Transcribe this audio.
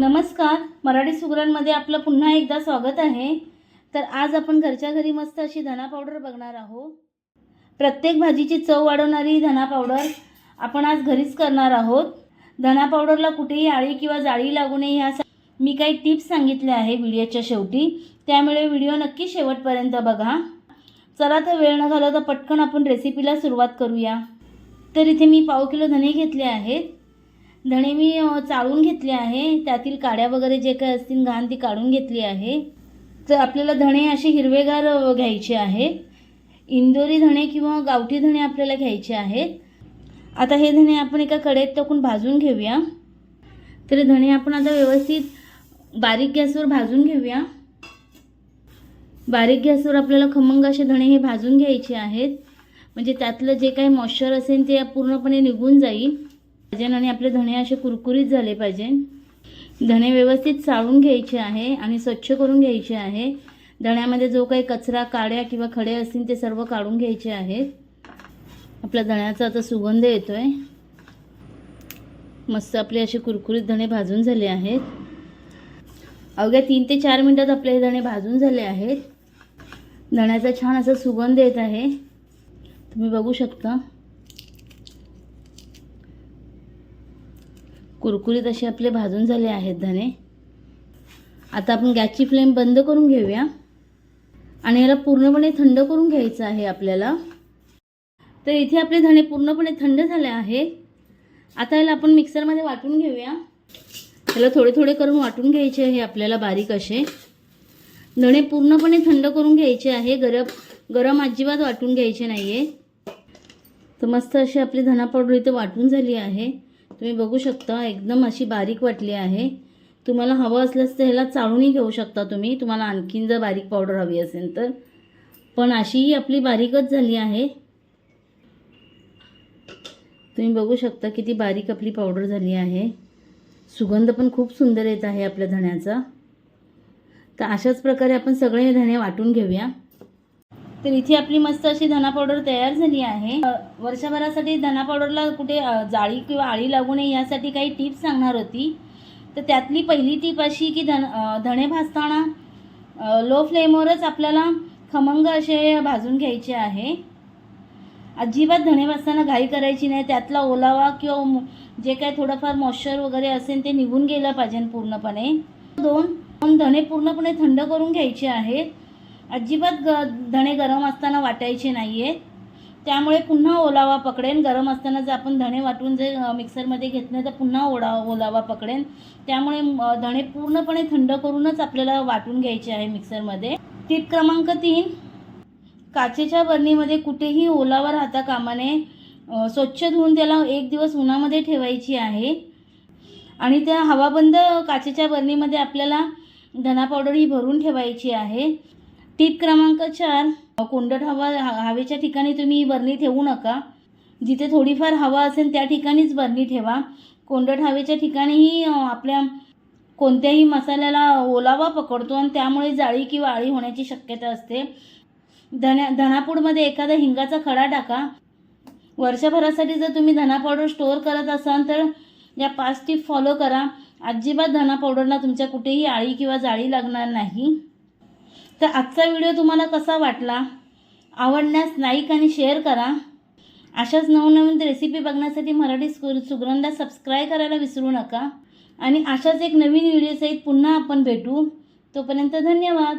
नमस्कार. मराठी सुगरांमध्ये आपलं पुन्हा एकदा स्वागत आहे. तर आज आपण घरच्या घरी मस्त अशी धना पावडर बघणार आहोत. प्रत्येक भाजीची चव वाढवणारी धना पावडर आपण आज घरीच करणार आहोत. धना पावडरला कुठेही आळी किंवा जाळी लागू नये ह्या मी काही टिप्स सांगितल्या आहे व्हिडिओच्या शेवटी. त्यामुळे व्हिडिओ नक्की शेवटपर्यंत बघा. चला तर वेळ न घालवता पटकन आपण रेसिपीला सुरुवात करूया. तर इथे मी पाव किलो धने घेतले आहेत. धणे मी चाळून घेतले आहे. त्यातील काड्या वगैरे जे काही असतील घाण ती काढून घेतली आहे. तर आपल्याला धणे असे हिरवेगार घ्यायचे आहे. इंदोरी धणे किंवा गावठी धणे आपल्याला घ्यायचे आहेत. आता हे धणे आपण एका कडेत टाकून भाजून घेऊया. तर धणे आपण आता व्यवस्थित बारीक गॅसवर भाजून घेऊया. बारीक गॅसवर आपल्याला खमंग असे धणे हे भाजून घ्यायचे आहेत. म्हणजे त्यातलं जे काही मॉइश्चर असेल ते पूर्णपणे निघून जाईल. पाहिजेन आणि आपले धणे असे कुरकुरीत झाले पाहिजे. धणे व्यवस्थित चाळून घ्यायचे आहे आणि स्वच्छ करून घ्यायचे आहे. धण्यामध्ये जो काही कचरा काड्या किंवा खडे असतील ते सर्व काढून घ्यायचे आहेत आपल्या धण्याचा आता सुगंध येतो आहे मस्त आपले असे कुरकुरीत धणे भाजून झाले आहेत. अवघ्या तीन ते चार मिनटात आपले हे धणे भाजून झाले आहेत. धण्याचा छान असा सुगंध येत आहे. तुम्ही बघू शकता. कुरकुरीत असे आपले भाजून झाले आहेत धणे आता आपण गॅसची फ्लेम बंद करून घेऊया. आणि याला पूर्णपणे थंड करून घ्यायचं आहे आपल्याला. तर इथे आपले धणे पूर्णपणे थंड झाले आहे आता याला आपण मिक्सरमध्ये वाटून घेऊया. याला थोडे थोडे करून वाटून घ्यायचे आहे आपल्याला बारीक असे. धणे पूर्णपणे थंड करून घ्यायचे आहे. गरम गरम अजिबात वाटून घ्यायचे नाही आहे तर मस्त अशी आपली धना पावडर इथे वाटून झाली आहे. तुम्ही बघू शकता एकदम अशी बारीक वाटली आहे. तुम्हाला हवं असल्यास तर ह्याला चाळूनही घेऊ शकता तुम्ही. तुम्हाला आणखीन जर बारीक पावडर हवी असेल तर. पण अशीही आपली बारीकच झाली आहे. तुम्ही बघू शकता किती बारीक आपली पावडर झाली आहे. सुगंध पण खूप सुंदर येत आहे आपल्या धण्याचा. तर अशाच प्रकारे आपण सगळे हे धणे वाटून घेऊया. तर इथे आपली मस्त अशी धना पावडर तयार झाली आहे. वर्षभरासाठी धना पावडरला कुठे जाळी किंवा आळी लागू नये यासाठी काही टिप्स सांगणार होती. तर त्यातली पहिली टीप अशी की धन धणे भाजताना लो फ्लेमवरच आपल्याला खमंग असे भाजून घ्यायचे आहे. अजिबात धणे भाजताना घाई करायची नाही. त्यातला ओलावा किंवा जे काही थोडंफार मॉइश्चर वगैरे असेल ते निघून गेलं पाहिजे पूर्णपणे. दोन दोन धणे पूर्णपणे थंड करून घ्यायचे आहेत. अजिबात ग धणे गरम असताना वाटायचे नाही आहेत त्यामुळे पुन्हा ओलावा पकडेन. गरम असताना जर आपण धणे वाटून जर मिक्सरमध्ये घेतले तर पुन्हा ओढा ओलावा पकडेन. त्यामुळे धणे पूर्णपणे थंड करूनच आपल्याला वाटून घ्यायचे आहे मिक्सरमध्ये. टीप क्रमांक तीन. काचेच्या बरणीमध्ये कुठेही ओलावा राहता कामाने स्वच्छ धुवून त्याला एक दिवस उन्हामध्ये ठेवायची आहे. आणि त्या हवाबंद काचेच्या बरणीमध्ये आपल्याला धना पावडर ही भरून ठेवायची आहे. टीप क्रमांक चार कोंडट हवा हवेच्या ठिकाणी तुम्ही बरणी ठेवू नका. जिथे थोडीफार हवा असेल त्या ठिकाणीच बरणी ठेवा. कोंडट हवेच्या ठिकाणीही आपल्या कोणत्याही मसाल्याला ओलावा पकडतो आणि त्यामुळे जाळी किंवा आळी होण्याची शक्यता असते. धण्या धनापूडमध्ये एखादा हिंगाचा खडा टाका. वर्षभरासाठी जर तुम्ही धना पावडर स्टोअर करत असाल तर या पाच टीप फॉलो करा. अजिबात धना पावडरला तुमच्या कुठेही आळी किंवा जाळी लागणार नाही. तर आजचा व्हिडिओ तुम्हाला कसा वाटला? आवडण्यास लाईक आणि शेअर करा. अशाच नवनवीन रेसिपी बघण्यासाठी मराठी सु सुगरंदा सबस्क्राईब करायला विसरू नका. आणि अशाच एक नवीन व्हिडिओसहित पुन्हा आपण भेटू. तोपर्यंत धन्यवाद.